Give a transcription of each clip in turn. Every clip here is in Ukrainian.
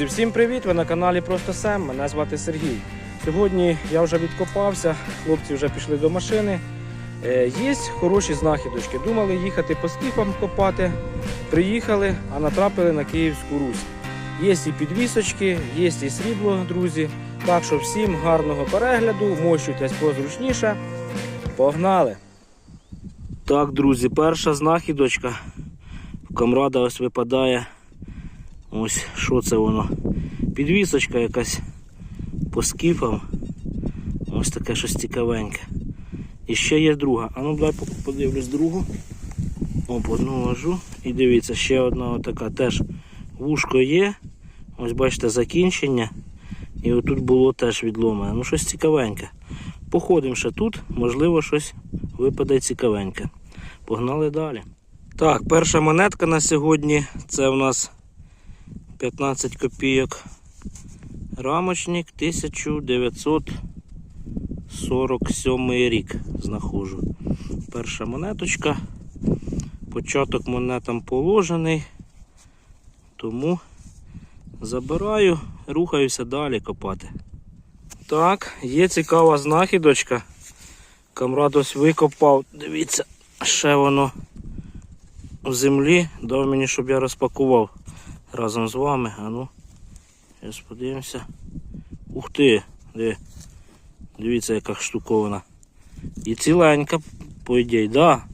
Друзі, всім привіт! Ви на каналі Просто Сем. Мене звати Сергій. Сьогодні я вже відкопався, хлопці вже пішли до машини. Е, Є хороші знахідочки. Думали їхати по скіфам копати. Приїхали, а натрапили на Київську Русь. Є і підвісочки, є і срібло, друзі. Так що всім гарного перегляду, мощуйтесь позручніше. Погнали! Так, друзі, перша знахідочка. В камрада ось випадає. Ось що це воно. Підвісочка якась по скіфам. Ось таке щось цікавеньке. І ще є друга. А ну дай подивлюсь другу. Оп, одну ложу. І дивіться, ще одна така теж вушко є. Ось бачите закінчення. І отут було теж відломане. Ну щось цікавеньке. Походимо ще тут, можливо, щось випаде цікавеньке. Погнали далі. Так, перша монетка на сьогодні це у нас 15 копійок. Рамочник 1947 рік знаходжу. Перша монеточка. Початок монетам положений. Тому забираю, рухаюся далі копати. Так, є цікава знахідочка. Камрад ось викопав. Дивіться, ще воно в землі. Дав мені, щоб я розпакував разом з вами. А ну, зараз подивимося. Ух ти! Дивіться, яка штуковина. І ціленька, по ідеї, да.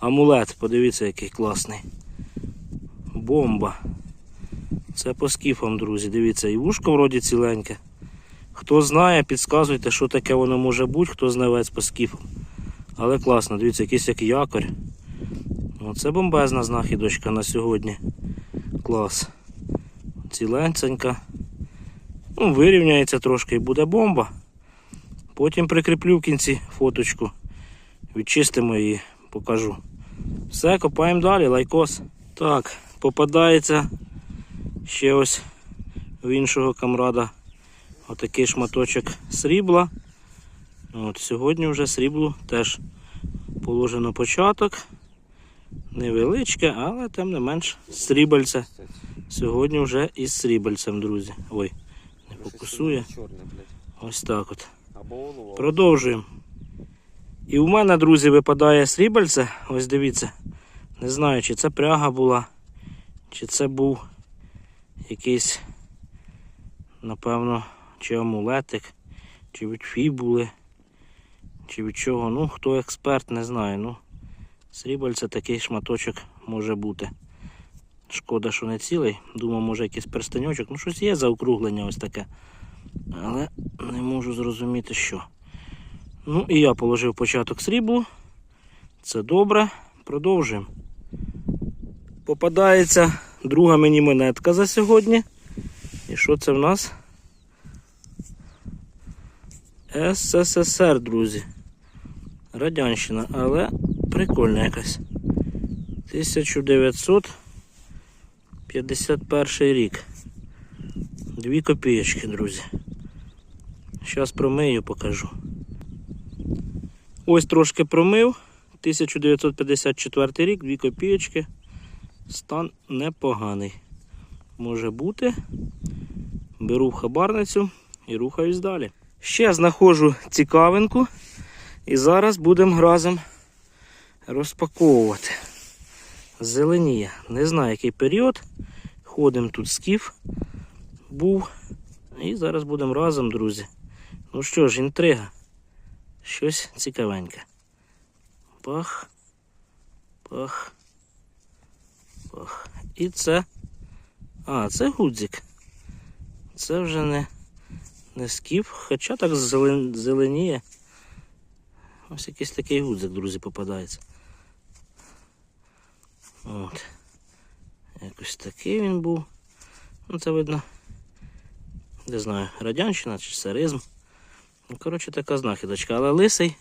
Амулет, подивіться, який класний. Бомба. Це по скіфам, друзі. Дивіться, і вушко вроді ціленьке. Хто знає, підказуйте, що таке воно може бути, хто знавець по скіфам. Але класно, дивіться, якийсь як якорь. Оце бомбезна знахідочка на сьогодні. Клас. Ціленценька. Ну, вирівняється трошки і буде бомба. Потім прикріплю в кінці фоточку. Відчистимо її, покажу. Все, копаємо далі, лайкос. Так, попадається ще ось в іншого камрада отакий шматочок срібла. От, Сьогодні вже сріблу теж положено початок. Невеличке, але тим не менш срібальце. Сьогодні вже із срібальцем, друзі. Ой, не фокусує. Ось так от. Продовжуємо. І у мене, друзі, випадає срібальце. Ось дивіться. Не знаю, чи це пряга була, чи це був якийсь, напевно, чи амулетик, чи від фібули, чи від чого. Ну, хто експерт, не знаю. Ну, срібальце такий шматочок може бути. Шкода, що не цілий. Думав, може якийсь перстеньочок. Ну, щось є заокруглення ось таке. Але не можу зрозуміти, що. Ну і я положив початок сріблу. Це добре. Продовжуємо. Попадається друга мені монетка за сьогодні. І що це в нас? СССР, друзі. Радянщина, але прикольна якась. 1951 рік. Дві копієчки, друзі. Зараз промию, покажу. Ось трошки промив. 1954 рік, 2 копійочки. Стан непоганий. Може бути. Беру в хабарницю і рухаюсь далі. Ще знаходжу цікавинку. І зараз будемо разом розпаковувати. Зеленіє. Не знаю, який період. Ходимо тут скіф був. І зараз будемо разом, друзі. Ну що ж, інтрига. Щось цікавеньке. Пах. Пах. Пах. І це. А, це гудзик. Це вже не, не скіф, хоча так зелен, зеленіє. Ось якийсь такий гудзик, друзі, попадається. От. Якось такий він був. Ну, це видно не знаю, радянщина чи царизм. Ну, коротше, така знахідочка, але лисий,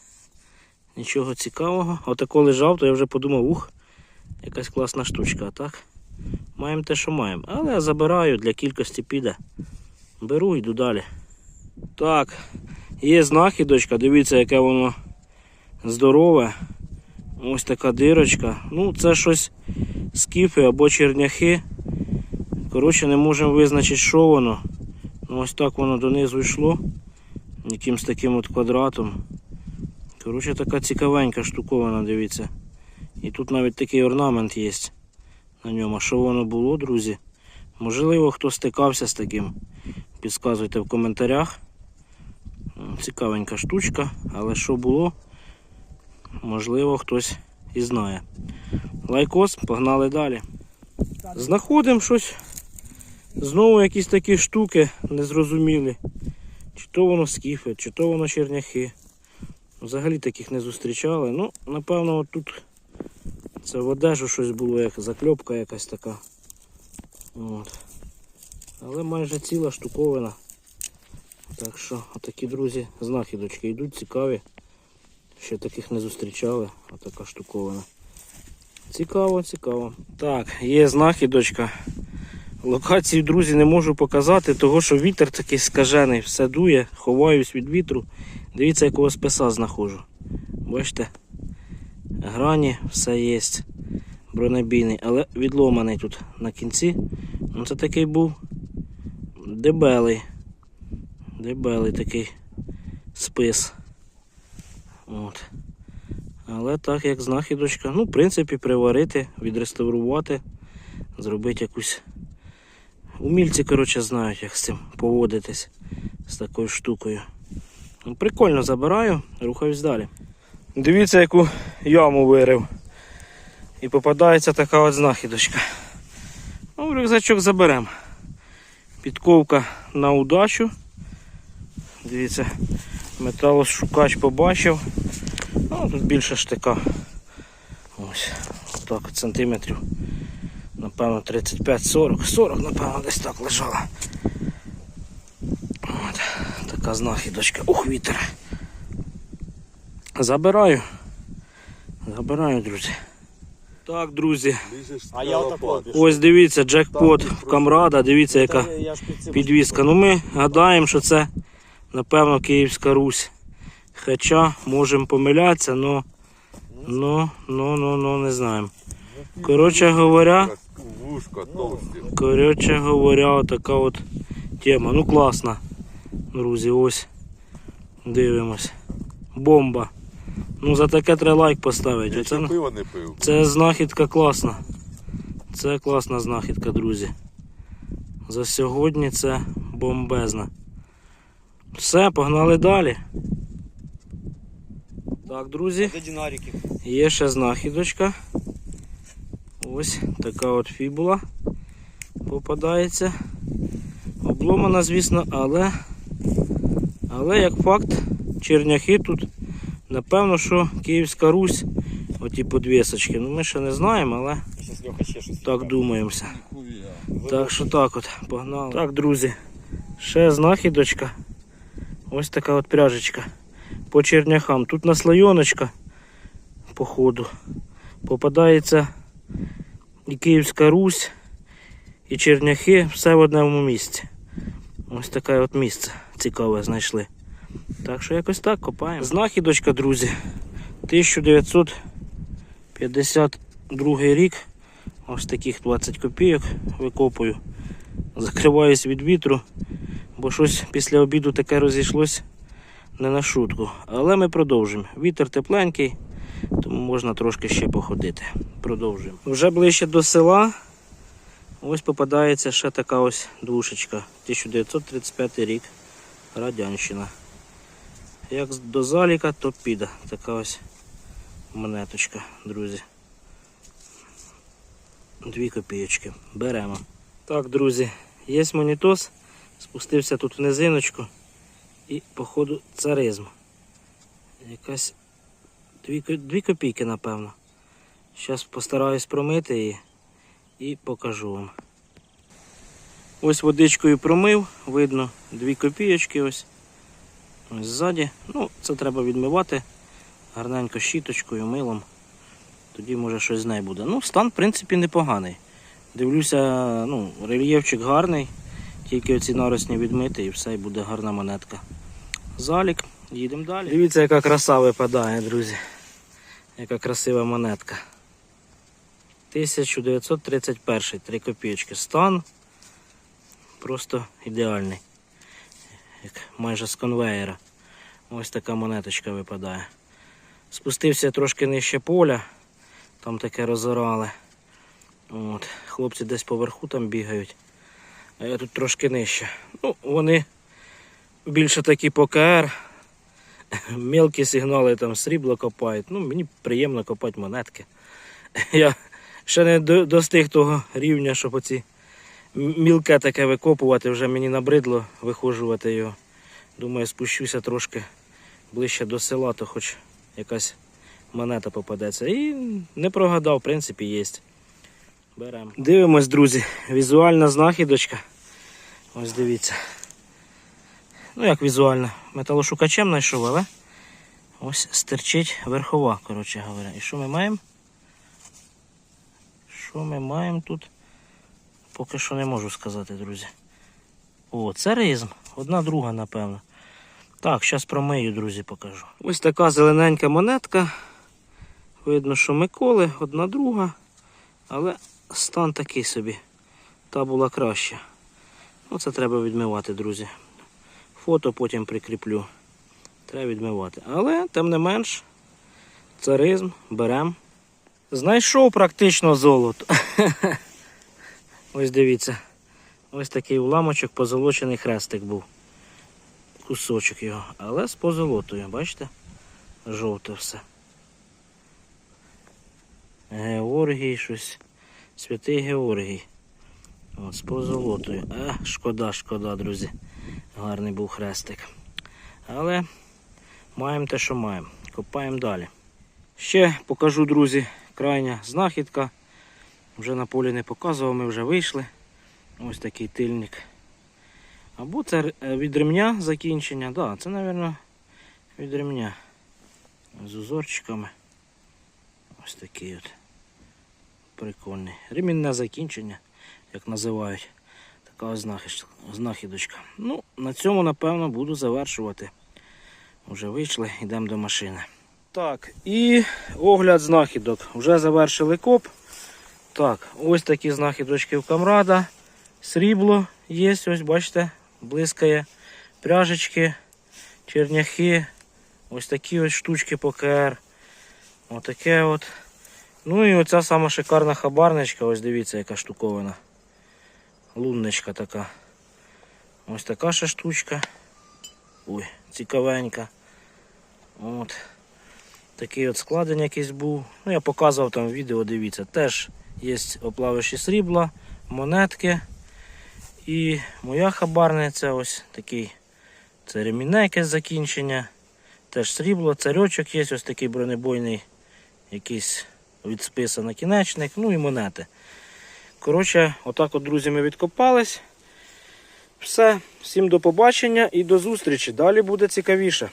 нічого цікавого. Отако лежав, то я вже подумав, ух, якась класна штучка. Так, маємо те, що маємо. Але я забираю, для кількості піде. Беру йду далі. Так, є знахідочка, дивіться, яке воно здорове. Ось така дирочка. Ну, це щось скіфи або черняхи. Коротше, не можемо визначити, що воно. Ну, ось так воно донизу йшло. Якимсь таким от квадратом. Коротше, така цікавенька штуковина, дивіться. І тут навіть такий орнамент є на ньому. А Що воно було, друзі? Можливо, хто стикався з таким. Підказуйте в коментарях. Цікавенька штучка, але що було, можливо, хтось і знає. Лайкос, погнали далі. Знаходимо щось. Знову якісь такі штуки незрозумілі. Чи то воно скіфи, чи то воно черняхи. Взагалі таких не зустрічали. Ну, напевно, тут це в одежу щось було, як закльопка якась така. От. Але майже ціла штуковина. Так що, отакі, друзі, знахідочки йдуть, цікаві. Ще таких не зустрічали. Отака штуковина. Цікаво, цікаво. Так, є знахідочка. Локацію, друзі, не можу показати, того що вітер такий скажений, все дує, ховаюсь від вітру. Дивіться, якого списа знаходжу. Бачите? Грані, все є. Бронебійний, але відломаний тут на кінці. Ну, це такий був дебелий. Дебелий такий спис. От. Але так як знахідочка, ну, в принципі, приварити, відреставрувати, зробити якусь. Умільці, коротше, знають, як з цим поводитись з такою штукою. Ну, прикольно забираю, рухаюсь далі. Дивіться, яку яму вирив. І попадається така от знахідочка. Ну, рюкзачок заберемо. Підковка на удачу. Дивіться, металошукач побачив. Ну, тут більше штика. Ось, отак от сантиметрів. Напевно 35-40. 40, напевно, десь так лежала. От, така знахідочка. Ух, вітер. Забираю. Забираю, друзі. Так, друзі. А я. Ось дивіться, джекпот в камрада. Дивіться, яка Я ж під цим- підвіска. Ну ми гадаємо, що це напевно Київська Русь. Хоча можемо помилятися, але ну, ну, ну, ну, не знаємо. Коротше говоря, коротше говоря, така от тема. Ну класна. Друзі, ось. Дивимось. Бомба. Ну за таке треба лайк поставити. Оце, пиво не пив. це знахідка класна. Це класна знахідка, друзі. За сьогодні це бомбезна. Все, погнали далі. Так, друзі, є ще знахідочка. Ось така от фібула попадається. Обломана, звісно, але, але як факт, черняхи тут, напевно, що Київська Русь, оті подвісочки. Ну ми ще не знаємо, але так думаємося. Так що так от, погнали. Так, друзі, ще знахідочка. Ось така от пряжечка. По черняхам. Тут наслойоночка, походу. Попадається і Київська Русь, і черняхи, все в одному місці. Ось таке от місце цікаве знайшли. Так що якось так копаємо. Знахідочка, друзі. 1952 рік. Ось таких 20 копійок викопую. Закриваюсь від вітру, бо щось після обіду таке розійшлось не на шутку. Але ми продовжимо. Вітер тепленький, тому можна трошки ще походити. Продовжуємо. Вже ближче до села. Ось попадається ще така ось душечка. 1935 рік. Радянщина. Як до заліка, то піде. Така ось монеточка, друзі. Дві копійочки. Беремо. Так, друзі, є монітос. Спустився тут в низиночку. І, походу, царизм. Якась дві, дві копійки, напевно. Зараз постараюсь промити її і покажу вам. Ось водичкою промив, видно дві копійочки ось. Ось ззаді. Ну, це треба відмивати гарненько щіточкою, милом. Тоді може щось з нею буде. Ну, стан, в принципі, непоганий. Дивлюся, ну, рельєфчик гарний, тільки оці наросні відмити і все, і буде гарна монетка. Залік, їдемо далі. Дивіться, яка краса випадає, друзі. Яка красива монетка. 1931, 3 копійки. Стан просто ідеальний. Як майже з конвеєра. Ось така монеточка випадає. Спустився трошки нижче поля, там таке розорали. От. Хлопці десь поверху там бігають, а я тут трошки нижче. Ну, вони більше такі по КР. Мелкі сигнали там срібло копають. Ну, мені приємно копати монетки. Я ще не достиг того рівня, щоб оці мілке таке викопувати, вже мені набридло вихожувати його. Думаю, спущуся трошки ближче до села, то хоч якась монета попадеться. І не прогадав, в принципі, є. Беремо. Дивимось, друзі, візуальна знахідочка. Ось дивіться. Ну, як візуально, металошукачем знайшов, але ось стирчить верхова, коротше говоря. І що ми маємо? Що ми маємо тут? Поки що не можу сказати, друзі. О, це ризм. Одна друга, напевно. Так, зараз промию, друзі, покажу. Ось така зелененька монетка. Видно, що Миколи, одна друга. Але стан такий собі. Та була краща. Ну, це треба відмивати, друзі. Фото потім прикріплю. Треба відмивати. Але, тим не менш, царизм берем. Знайшов практично золото. Ось дивіться. Ось такий уламочок, позолочений хрестик був. Кусочок його. Але з позолотою, бачите? Жовте все. Георгій щось. Святий Георгій. От, з позолотою. А, шкода, шкода, друзі. Гарний був хрестик. Але маємо те, що маємо. Копаємо далі. Ще покажу, друзі, крайня знахідка. Вже на полі не показував, ми вже вийшли. Ось такий тильник. Або це е, від ремня закінчення. Так, да, це, мабуть, від ремня. З узорчиками. Ось такий от. Прикольний. Ремінне закінчення, як називають. Така знахідочка. Ну, на цьому, напевно, буду завершувати. Вже вийшли, йдемо до машини. Так, і огляд знахідок. Вже завершили коп. Так, ось такі знахідочки в камрада. Срібло є, ось бачите, блискає. Пряжечки, черняхи, ось такі ось штучки по КР. Отаке от. Ну і оця сама шикарна хабарничка, ось дивіться, яка штуковина. Лунничка така. Ось така ще штучка. Ой, цікавенька. От. Такий от складень якийсь був. Ну, я показував там в відео, дивіться. Теж є оплавиші срібла, монетки. І моя хабарниця ось такий. Це ремінне якесь закінчення. Теж срібло, царьочок є, ось такий бронебойний, якийсь від списа накінечник, ну і монети. Коротше, отак от, друзі, ми відкопались. Все, всім до побачення і до зустрічі. Далі буде цікавіше.